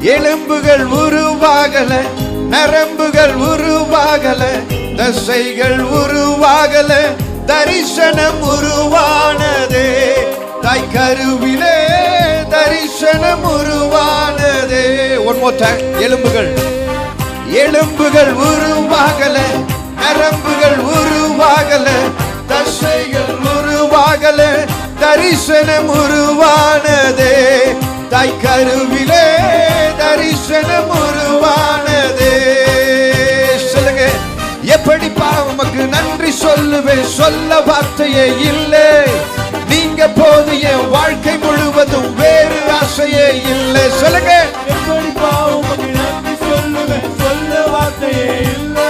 எலும்புகள் உருவாகல நரம்புகள் உருவாகல தசைகள் உருவாகல தரிசனம் உருவானதே. தாய் கருவிலே தரிசனம் உருவானதே. ஒன் எலும்புகள். எலும்புகள் உருவாகல நரம்புகள் உருவாகல தசைகள் உருவாகல தரிசனம் உருவானதே. தாய் கருவிலே தரிசனம் உருவானதே. சொல்லுங்க எப்படி உமக்கு நன்றி சொல்லுவேன்? சொல்ல வார்த்தையே இல்லை. நீங்க போது என் வாழ்க்கை முழுவதும் வேறு ஆசையே இல்லை. சொல்லுங்க எப்படி உமக்கு நன்றி சொல்லுவேன்? சொல்ல வார்த்தையே இல்லை.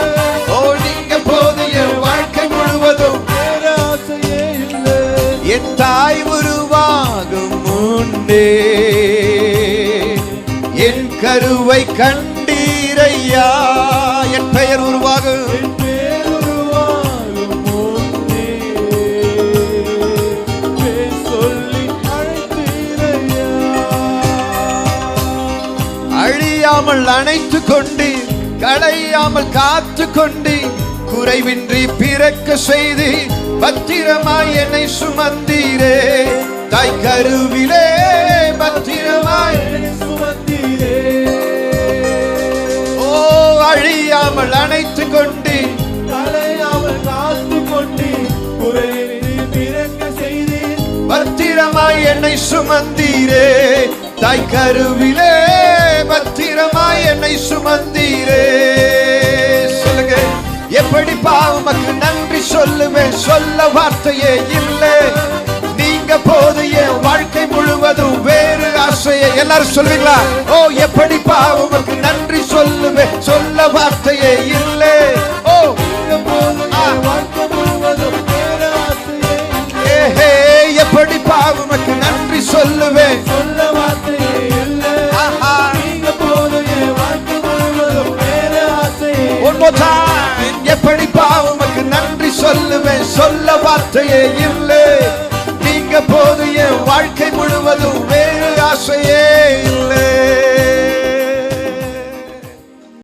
ஓ நீங்க போது என் வாழ்க்கை முழுவதும் வேற ஆசையே இல்லை. என் தாய் உருவாகும் முன்னே கருவை கண்டீரையா? என் பெயர் உருவாகும் அழியாமல் அணைத்து கொண்டு களையாமல் காத்து கொண்டு குறைவின்றி பிறக்க செய்து பத்திரமாய் என்னை சுமந்தீரே. தாய் கருவிலே அழியாமல் அணைத்து கொண்டு தலையாமல் காத்து கொண்டு பிறக்க செய்தீர் பத்திரமாய் என்னை சுமந்தீரே தாய் கருவிலே பத்திரமாய் என்னை சுமந்தீரே. சொல்லுங்க எப்படி பாவமக்கு நன்றி சொல்லுமே சொல்ல வார்த்தையே இல்லை. நீங்க போது என் வாழ்க்கை முழுவதும் வேறு ஆசையை. எல்லாரும் சொல்லுவீங்களா? ஓ எப்படி பாவமக்கு நன்றி ஆசையே இல்லை. நீங்க போது என் வாழ்க்கை முழுவதும் வேறு ஆசையே